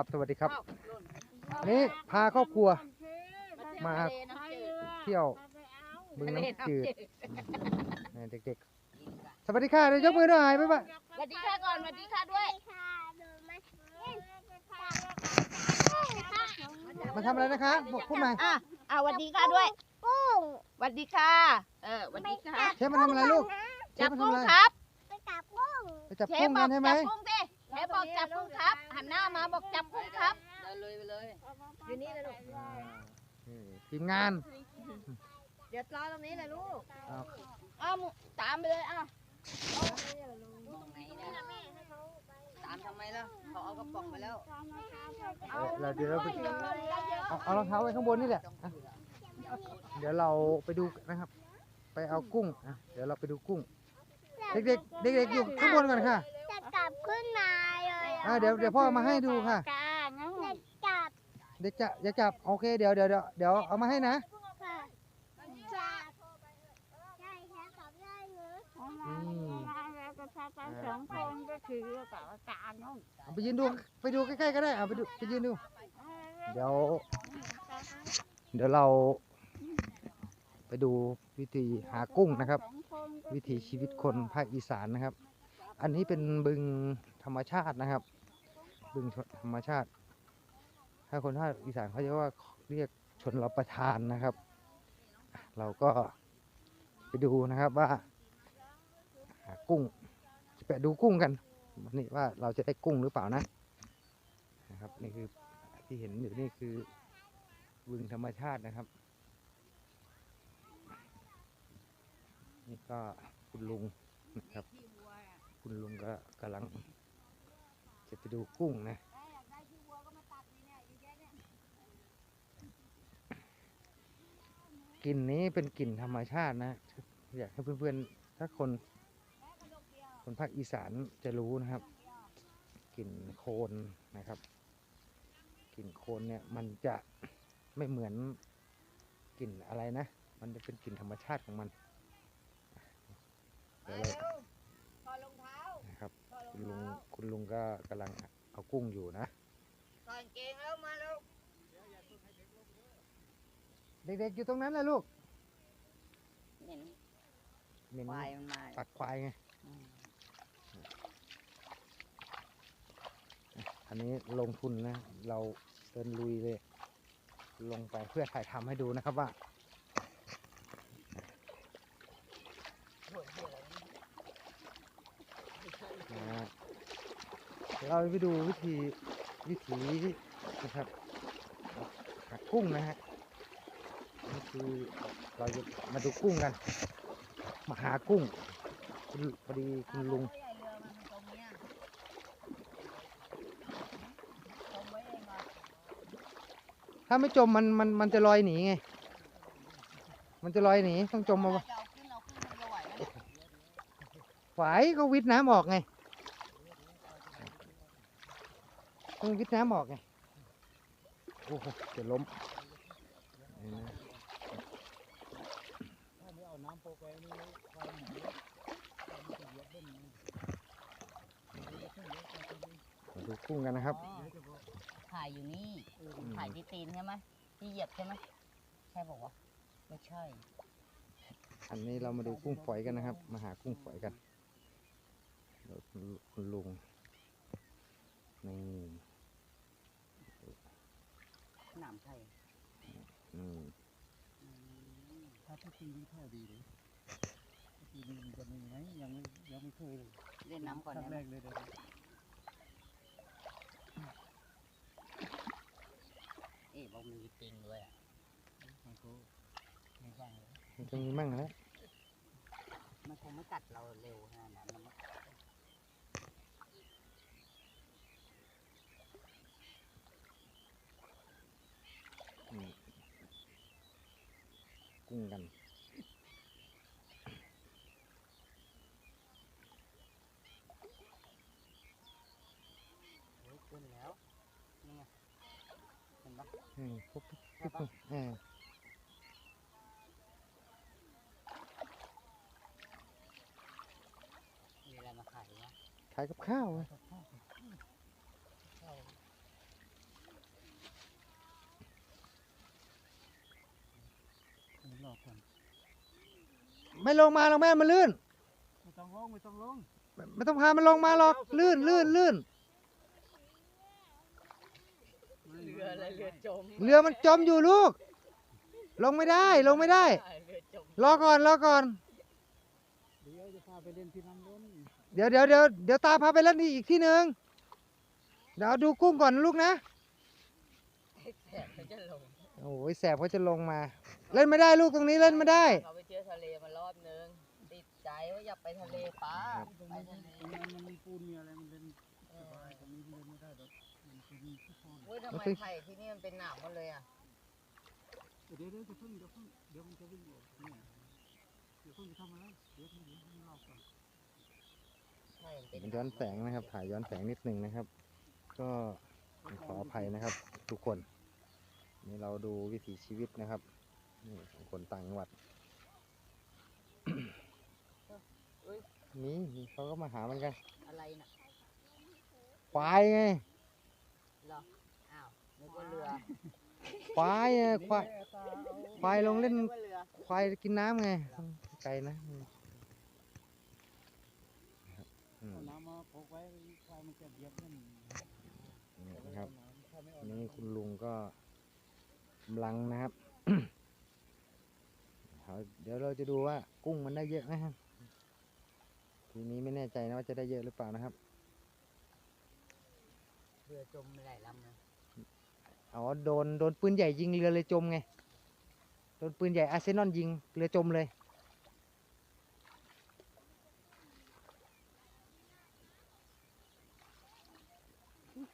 ครับ สวัสดีครับอันนี้พาครอบครัว มาเที่ยวบึงน้ำจืดนี่เด็กๆ สวัสดีค่ะเดี๋ยวยกมือหน่อยบ๊ายบายสวัสดีค่ะก่อนสวัสดีค่ะด้วย มาทำอะไรนะคะบอกพูดใหม่อะอะสวัสดีค่ะด้วยกุ้งสวัสดีค่ะเออสวัสดีค่ะเชฟมาทำอะไรลูกเชจัฟบมากุ้ทำงอะไรครับไปจับกุ้งไปจับเชกุ้ฟงบกัอนกใช่ไหมจับกุ้งสิ เชฟบอกจับกุ้งครับ หันหน้ามาบอกจับกุ้งครับเดินเลยไปเลยอยู่นี่เลยลูกอ่านี่ทีมงาน เดี๋ยวรอตรงนี้เลยลูกเอาอ้าวตามไปเลยอะตรงไหนเนี่ยตามทำไมล่ะเขาเอากระป๋องไปแล้วเอาเราเดี๋ยวเราไปเยอะเยอะเอาเอารองเท้าไว้ข้างบนนี่แหละอะเดี๋ยวเราไปดูนะครับ ไปเอากุ้งอะเดี๋ยวเราไปดูกุ้ง เด็กๆเด็กๆอยู่ข้างบนก่อนค่ะจะกลั บขึ้นมาเลยอ่าเดี๋ยวเดี๋ยวพ่อมาให้ดูค่ะจะจับเด็กจะอย่าจับโอเคเดี๋ยวเดี๋ยวเดี๋ยวเดี๋ยวเอามาให้นะ ค่ะจับใช่ค่ะจับได้เลยอืมสองคนก็คือกับอาจารย์นู่นเอาไปยืนดูไปดูใกล้ๆก็ได้เอาไปดูไปยืนดู เดี๋ยว เดี๋ยวเรา ไปดูวิธีหากุ้งนะครับวิถีชีวิตคนภาคอีสานนะครับ อันนี้เป็นบึงธรรมชาตินะครับ บึงธรรมชาติ ถ้าคนภาคอีสานเขาจะว่าเรียกชนรับประทานนะครับ เราก็ไปดูนะครับว่ากุ้งไปดูกุ้งกันวันนี้ว่าเราจะได้กุ้งหรือเปล่านะนะครับนี่คือที่เห็นอยู่นี่คือบึงธรรมชาตินะครับ นี่ก็คุณลุงนะครับ คุณลุงก็กำลังจะไปดูกุ้งนะกลิ่นนี้เป็นกลิ่นธรรมชาตินะ อยากให้เพื่อนๆ ถ้าคน คนภาคอีสานจะรู้นะครับ กลิ่นโคลนนะครับ กลิ่นโคลนเนี่ยมันจะไม่เหมือนกลิ่นอะไรนะ มันจะเป็นกลิ่นธรรมชาติของมันเดี๋ยว คุณลุงเท้าคุณลุงก็กำลังเอากุ้งอยู่นะถอดกางเกงแล้วมาแล้วเด็กๆอยู่ตรงนั้นนะลูกเห็นเหม็นควายมันมาตัดควายไงอืมอันนี้ลงทุนนะ เราเดินลุยเลย ลงไปเพื่อถ่ายทำให้ดูนะครับว่า นะฮะเดี๋ยวเราไปดูวิธีวิถีนะครับหากุ้งนะฮะนี่คือเราจะมาดูกุ้งกัน มาหากุ้งคุณพอดีคุณลุงใหญ่เรือมันตรงเนี้ยจมไว้เองเหรอถ้าไม่จมมันมันมันจะลอยหนีไง มันจะลอยหนีต้องจมมาจะเอาขึ้นเอาขึ้นมันจะไหวไหมฝายก็วิทน้ำออกไง ต้องวิทน้ำออกไง โอ้โหจะล้มนี่นะมาดูกุ้งกันนะครับอ๋อถ่ายอยู่นี่มถ่ายที่ตีนใช่ไหมที่เหยียบใช่ไหมใช่บอกว่าวะไม่ใช่ อันนี้เรามาดูกุ้งฝอยกันนะครับ มาหากุ้งฝอยกันเดี๋ยวคุณคุณลุงนี่หนามใช่อืมอืมถ้าทุกปีนี่เข้าดีเลยทุกปีนี้มันจะมีไหมยังไม่ยังไม่เคยเลยเล่นน้ำก่อนครั้งได้แรไหมกเลยเดี๋ยวนี้เอ๊ะบอกมีจริงด้วยอะมันก็ไม่ว่างเลยมันจะมีมั่งแล้วมันคงไม่กัดเราเร็วขนาดนั้น มีอะไรมาขายนะขายกับข้าวอะรอก่อนไม่ลงมาหรอกแม่มันลื่น ไม่ต้องลงไม่ต้องลง ไม่ไม่ต้องพามันลงมาหรอกลื่นลื่นลื่น ออะไรเรือจมเรือมันจมอยู่ลูก ลงไม่ได้ลงไม่ได้ เรือจมรอก่อนรอก่อน เดี๋ยวจะพาไปเล่นที่น้ำล้นเดี๋ยวเดี๋ยวเดี๋ยวเดี๋ยวตาพาไปเล่นอีกที่หนึ่งเดี๋ยวดูกุ้งก่อนนะลูกนะแสบเขาจะลงโอ้ยแสบเขาจะลงมา เล่นไม่ได้ลูกตรงนี้เล่นไม่ได้ เขาไปเที่ยวทะเลมารอบนึงติดใจว่าอยากไปทะเลป้าตรงไปนี้ทะเล ตรงนั้นมันมีปูนมีอะไรมันเล่นสบายตรงนี้มันเล่นไม่ได้หรอก เว้ยทำไมไผ่ที่นี่มันเป็นหนามหมดเลยอะเดี๋ยวเดี๋ยวจะเพิ่งเดี๋ยวเพิ่งเดี๋ยวมันจะวิ่งออกเนี่ยเดี๋ยวเพิ่งจะทำอะไรเดี๋ยวเพิ่งเดี๋ยวเพิ่งรอก่อนไผ่มันเป็นย้อนแสงนะครับ ถ่ายย้อนแสงนิดนึงนะครับ ก็ขออภัยนะครับ ทุกคน นี่เราดูวิถีชีวิตนะครับนี่ของคนต่างจังหวัดนี่นี่เขาก็มาหามันกันอะไรน่ะควายไง เหรอ อ้าวนึกว่าเรือควายไงควายนี่แหละตาเอาควายลงเล่น นึกว่าเรือ ควายกินน้ำไง ไกลนะอืมอืมเอาน้ำมาพกไว้ควายมันจะเหยียบนั่นนี่นะครับ ถ้าไม่ออกนี่คุณลุงก็กำลังนะครับเอาเดี๋ยวเราจะดูว่ากุ้งมันได้เยอะไหมครับทีนี้ไม่แน่ใจนะว่าจะได้เยอะหรือเปล่านะครับเรือจมไม่หลายลำนะเอาโดนโดนปืนใหญ่ยิงเรือเลยจมไง โดนปืนใหญ่อาร์เซนอลยิงเรือจมเลย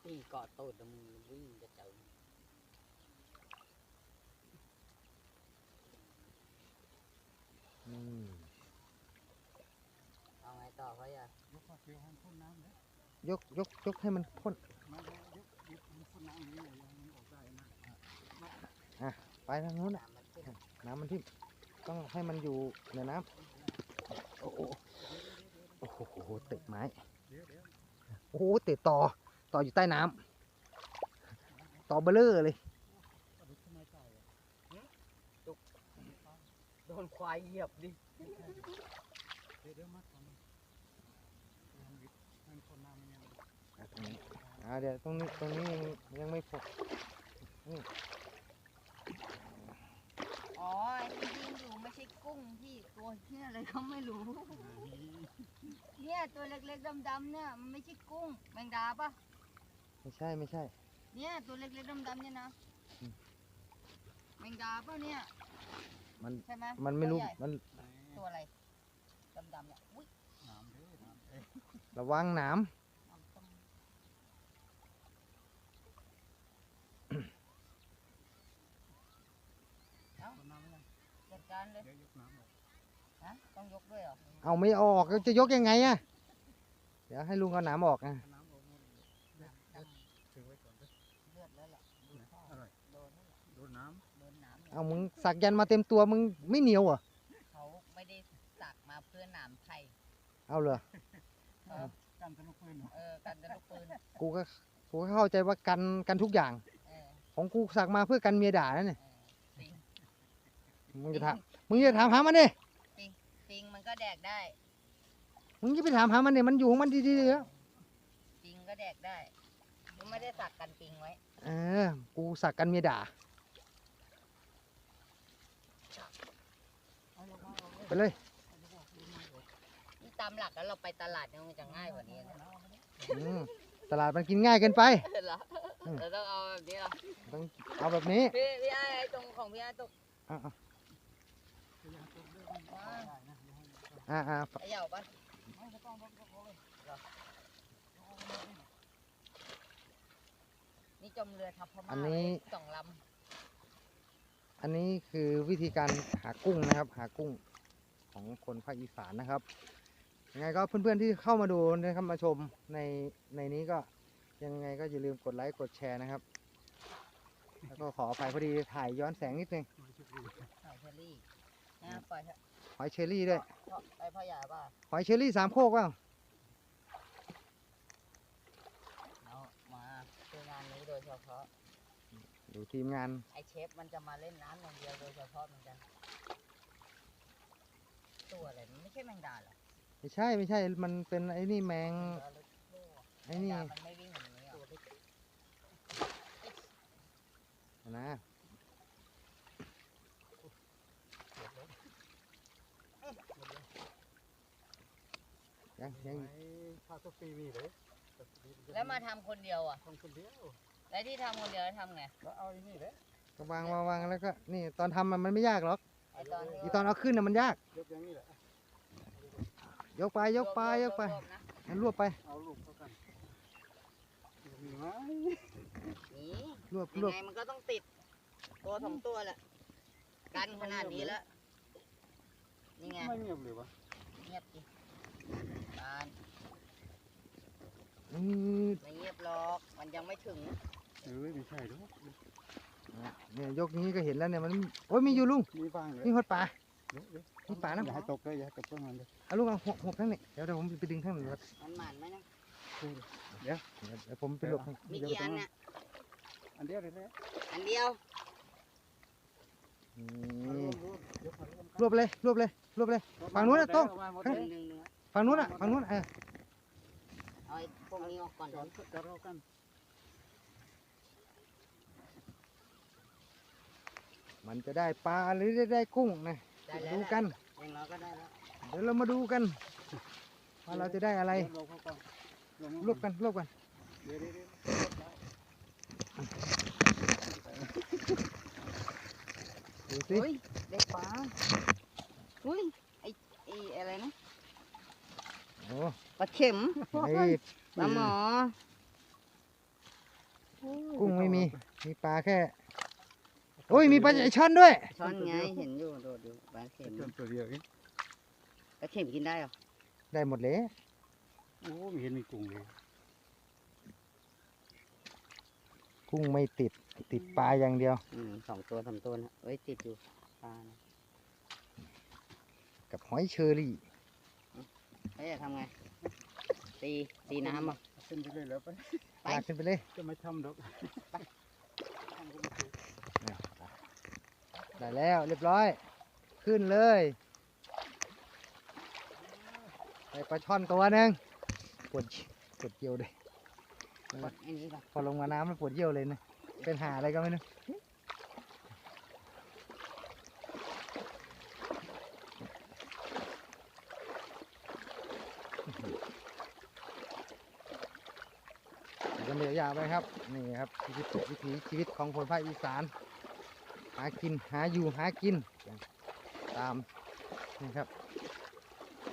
ตีเกาะตูดแล้วมึงวิ่งจะเจออืมเอาไงต่อเขาอย่ายกมาเกี่ยวให้พ่นน้ำเลยยกยกยกให้มันพ่น ไม่ไม่ยกยกให้พ่นน้ำอย่างนี้เลยมันออกได้นะ ไปทางนู้นน่ะน้ำมันขึ้นน้ำมันที่ต้องให้มันอยู่ในน้ำโอ้โหโอ้โหเตะไม้โอ้โหเตะต่อต่ออยู่ใต้น้ำต่อเบลเลอร์เลยโดนควายเหยียบดิเดี๋ยวเดี๋ยวมัดก่อนนะมันวิดมันพ่นน้ำมันยังอะตรงนี้อ่าเดี๋ยวตรงนี้ตรงนี้ยังยังไม่พอ อ๋อไอ้ที่ยิงอยู่ไม่ใช่กุ้งที่ตัวเหี้ยอะไรก็ไม่รู้ เนี่ย ตัวเล็กๆดำๆเนี่ยมันไม่ใช่กุ้งแมงดาปะไม่ใช่ไม่ใช่ เนี่ยตัวเล็กๆดำๆเนี่ยนะอืม แมงดาปะเนี่ยมันใช่ไหมมันไม่รู้ตัวใหญ่มันตัวอะไรดำๆเนี่ยอุ้ยน้ำเด้อน้ำเด้อระวังหนามน้ำต้มพ่นน้ำไม่ได้จัดการเลยเดี๋ยวยกน้ำออก นะต้องยกด้วยเหรอเอาไม่ออกแล้วจะยกยังไงอะ เดี๋ยวให้ลุงเอาหนามออกนะน้ำออกหมดเลยเดี๋ยวเดี๋ยวถือไว้ก่อนเด้อเลือดแล้วล่ะดูพ่ออะไรโดนแล้วล่ะโดนน้โดนน้ำเนี่ยเอามึงสักยันต์มาเต็มตัวมึงไม่เหนียวเหรอเขาไม่ได้สักมาเพื่อหนามไผ่เอาเหรอำกันทะลุปืนเหรอเออกันจะลูกปืนกูก็กูก็เข้าใจว่ากันกันทุกอย่าง เออของกูสักมาเพื่อกันเมียด่านั่นนี่เออปิงมึงจะถามมึงจะถามหามันดิปิงมันก็แดกได้ มึงจะไปถามหามันเนี่ยมันอยู่ของมันดีๆแล้วปิงก็แดกได้กูไม่ได้สักกันปิงไว้ เออ กูสักกันเมียด่าเอายกมาออกเลยไปเลยเอายกออกยกมาออกนี่ตามหลักแล้วเราไปตลาดเนี่ยมันจะง่ายกว่านี้นะอืมตลาดมันกินง่ายเกินไป เหรออืม เราต้องเอาแบบนี้เหรอ ต้องเอาแบบนี้พี่พี่ไอ้ไอ้ตรงของพี่ไอ้ตกอ่าพยายามตกเด้อมันออกได้นะอย่าให้มันตกอ่าอ่า ไอ้เหยาปะ นี่จมเรือทับพม่าอันนี้ไว้สองลอันนี้คือวิธีการหากุ้งนะครับ หากุ้งของคนภาคอีสานนะครับยังไงก็เพื่อนๆที่เข้ามาดูนะครับมาชมในในนี้ก็ยังไงก็อย่าลืมกดไลค์กดแชร์นะครับ แล้วก็ขออภัยพอดีถ่ายย้อนแสงนิดนึงไม่ใช่ปืนำหอยเชอรี่นะปล่อยเถอะ หอยเชอรี่ด้วยพ่อไปพ่อใหญ่ป่ะหอยเชอรี่สามโคกว่าเอามาคืองานนี้โดยเฉพาะ ดูทีมงานไอเชฟมันจะมาเล่นน้ำอย่างเดียวโดยเฉพาะเหมือนกัน ตัวอะไรมันไม่ใช่แมงดาเหรอไม่ใช่ไม่ใช่มันเป็นไอ้นี่แมงไอ้นี่แมงดามันไม่วิ่งอย่างนี้หรอนะ ยังยังไอ้ข้าวทุกปีมีเลยแล้วมาทำคนเดียวอะคนคนเดียวแล้วที่ทำคนเดียวแล้วทำไงแล้วเอาไอ้นี่แหละก็วางวางวางแล้วก็นี่ตอนทำมันมันไม่ยากหรอก ไอตอนที่อีตอนเอาขึ้นน่ะมันยาก ยกอย่างนี้แหละ ยกไปยกไปยกไปรวบๆนะให้รวบไปเอาลูกเข้ากันมีไหมนี่รวบยัรวบงไงมันก็ต้องติด ตัวสองตัวแหละกันขนาดนี้แล้วนี่ไงไม่เงียบเลยวะเงียบดิ การอืมไม่เงียบหรอก มันยังไม่ถึง เอ้ยไม่ใช่หรอกเนี่ยยกนี้ก็เห็นแล้วเนี่ยมันโอ้ยมีอยู่ลุงมีบ้างเลยมีหดป่าเดี๋ยวเดี๋ยวมีป่านะอย่าให้ตกเลยอย่าให้ตกต้นมันเลยเอาลุงเอาหกหกทั้งนี้เดี๋ยวเดี๋ยวผมไปดึงทั้งหนึ่งครับมันหมันไหมนะเดี๋ยวเดี๋ยวผมไปหลบให้มีเดี๋ยวกี่อันน่ะอันเดียวเลยแหละอันเดียวอืเอารมวมรวมเดี๋ยวเอารวมกันรวบเลยรวบเลยรวบเลยฝั่งนู้นน่ะโต้ง เอามาหมดหเลยนึ่งหนึ่งหนึ่งฝั่งนู้นอะฝั่งนู้นเออเอาไอ้พวกนี้ออกก่อนจอดจอดรอกันมันจะได้ปลาหรือจะได้กุ้งนะได้แล้วดูแหละกันอย่างน้อยก็ได้แล้วเดี๋ยวเรามาดูกันว่าเราจะได้อะไรเดี๋ยวเราเข้าก่อนลงรวบกันรวบกันเดี๋ยวเดี๋ยวเดี๋ยวดูสิเฮ้ยได้ปลาเฮ้ยไอ้ไอ้อะไรนะ โอ้ปลาเข็มไอ้ปลาหมอกุ้งไม่มี มีปลาแค่โอ้ยมีปลาไหลช่อนด้วยช้อนไงเห็นอยู่โดดอยู่ปลาเข็มจนตัวเดียวเองปลาเข็มกินได้เหรอได้หมดเลยโอ้ไม่เห็นมีกุ้งเลยกุ้งไม่ติดติดปลาอย่างเดียวอืมสองตัวสามตัวนะเอ้ยติดอยู่ปลานะกับหอยเชอรี่ เอ้ยจะทำไง ตีตีน้ำอะขึ้นไปเลยแล้วไปไปลากขึ้นไปเลยจะไม่ทำดอกได้แล้วเรียบร้อย ขึ้นเลยได้ปลาช่อนตัวหนึ่งปวดปวดเยี่ยวเลยกดไอ้นี่ก่อนพอลงมาน้ำมันปวดเยี่ยวเลยนะเป็นหาอะไรก็ไม่รู้ เดี๋ยวยาวไปครับ นี่ครับชีวิตวิถีชีวิตของคนภาคอีสาน หากินหาอยู่หากิน ตามนี่ครับ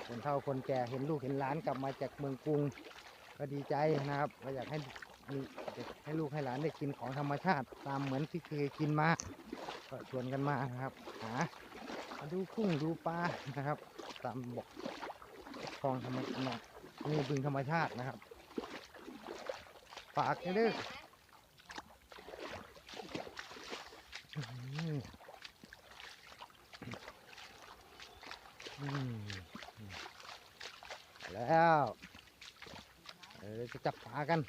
คนเฒ่าคนแก่เห็นลูกเห็นหลานกลับมาจากเมืองกรุง ก็ดีใจนะครับก็อยากให้มีให้ลูกให้หลานได้กินของธรรมชาติ ตามเหมือนที่เคยกินมาก็ชวนกันมานะครับหามาดูกุ้งดูปลานะครับ ตามบอกคลองธรรมชาตินี่บึงธรรมชาตินะครับ ฝากให้ด้อแล้วเดี๋ยวจะจับปลากัน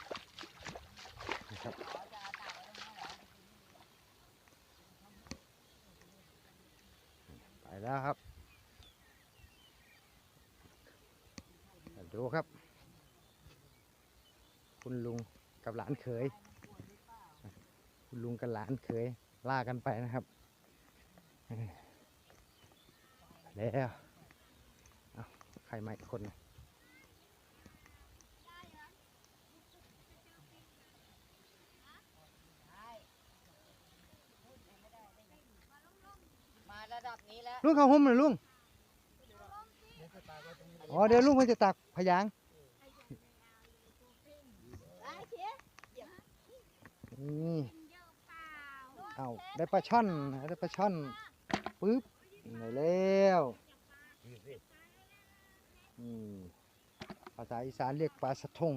นะครับไปแล้วครับดูครับ คุณลุง กับหลานเขยคุณลุงกับหลานเขยล่ากันไปนะครับเอ้ยแล้วเอาใครมาอีกคนนะมาระดับนี้แล้วลุงเขาหุ้มเหรอลุง อ๋อเดี๋ยวลุงเขาจะตักพยาง นี่เอาได้ปลาช่อนได้ปลาช่อนปึ๊บได้แล้วอืมภาษาอีสานเรียกปลาสะทง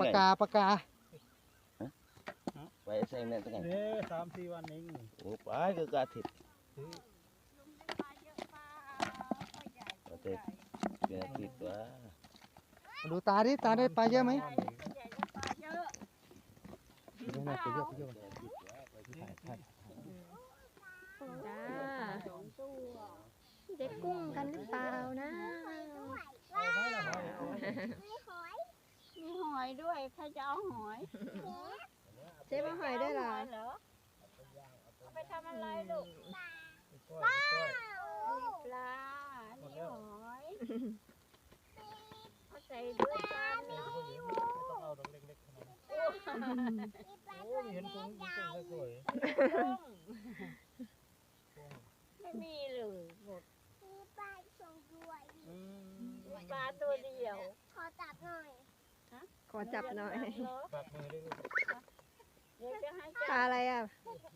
ปลากาปลากาไปเซ็งเนี่ยตั้งไงเนี่ยสามสี่วันเองโอ้ไปคือกาถิดประเทศเป็นอาทิตย์ว่ามาดูตาดิตาได้ปลาเยอะไหม เดี๋ยวนะไปเยอะไปเยอะเป็นอาทิตย์ว่าไปที่ถ่ายถ่ายจ้าได้กุ้งกันหรือเปล่านะ มีหอยมีหอยด้วยใครจะเอาหอยเจ๊มาหอยได้วยเหรอ เหรอเอาไปทำอะไรลูกว้าปลานี่หอยเอาใส่ด้วยกัน นี่มีปลาตัวเล็กๆไม่มีเลยหมดมีปลาสองด้วยปลาตัวเดียว ขอจับหน่อยขอจับหน่อยเหรอเดี๋ยวจะให้ปลาจับอะไรอะขอจับ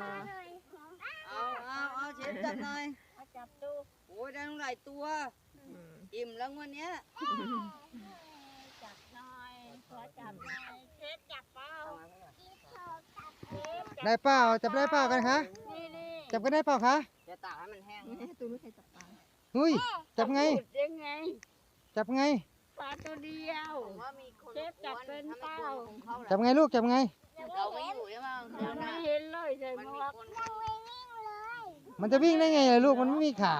ปลาหน่อยเอาเอาเอาเชฟจับหน่อยเอาจับดูโอ้ยได้ตั้งหลายตัว อิ่มแล้ววันเนี้ยจับหน่อยขอจับหน่อยเชฟจับเปล่า ขอจับ เชฟจับ ได้เปล่าจับได้เปล่ากันคะนี่นี่จับกันได้เปล่าคะจะตากให้มันแห้งตูนไม่เคยจับปลาเฮ้ยจับไงพูดยังไง จับไง ปลาตัวเดียว ผมว่ามีคนเชฟจับเป็นเปล่าคงเข้าแหจัละบไงลูกจับไง เราไม่อยู่ใช่ไหมยังไม่เห็นเลยใส่มันหมมีวกคนยังไม่นิ่งเลยมันจะวิ่งได้ไงล่ะลูกมันไม่มีขา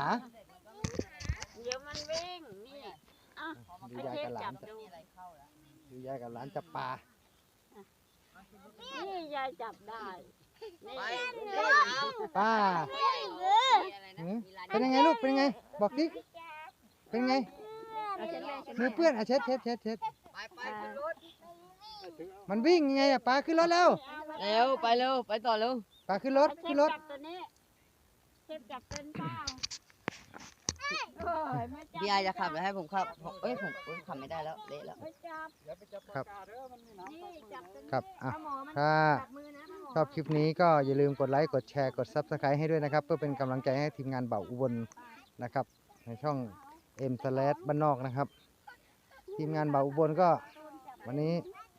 เดี๋ยวมันวิ่งนี่อะดูให้ยายเชฟกับหลาจันบจับดูมีอะไรเข้าแล้วดูยายกับหลานจับปลา นี่ยายจับได้นี่ไปป้ามีอะไรนะหือมีร้านเป็นยังไงลูก เป็นยังไง บอกดิ เป็นยังไงเอาเช็ดแม่เช็ดมือเปื้อนอะเช็ดเช็ดเช็ดเช็ดไปไปขึ้นรถมันวิ่งยังไงอะปลาขึ้นรถแล้วเร็วไปเร็วไปต่อเร็วปลาขึ้นรถ เชขึ้ฟนรถจับตัวนี้เชฟจับเป็นเปล่าโอ้ยไม่จับ พี่ไอจะขับหรือให้ผมขับเอ้ยผมเอ้ยขับไม่ได้แล้วเละแล้วไม่จับอย่าไปจับปลากาเด้อมันมีน้ำนี่จับตัวนี้ครับอะปลาหมอมันถ้าจับมือนะปลาหมอชอบคลิปนี้ก็อย่าลืมกดไลค์กดแชร์กด Subscribe ให้ด้วยนะครับ เพื่อเป็นกำลังใจให้ทีมงานเบาอุบลนะครับ ในช่อง M s l a s บ้านนอกนะครับ ทีมงานเบาอุบลก็ วันนี้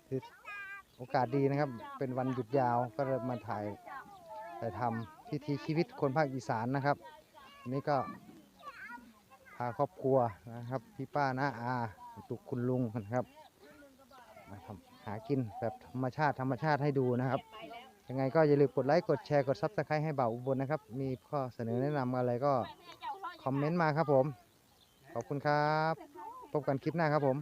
ถือโอกาสดีนะครับ เป็นวันหยุดยาวก็เลยมาถ่ายถ่ายทำพิธีชีวิตคนภาคอีสานนะครับวันนี้ก็ พาครอบครัวนะครับ พี่ป้าน้าอาตุกคุณลุงนะครับมาทำหากินแบบธรรมชาติธรรมชาติให้ดูนะครับ ยังไงก็อย่าลืมกดไลค์กดแชร์กดซับสไครต์ให้เบาอุบลนะครับ มีข้อเสนอแนะนำอะไรก็คอมเมนต์มาครับผม ขอบคุณครับ พบกันคลิปหน้าครับผม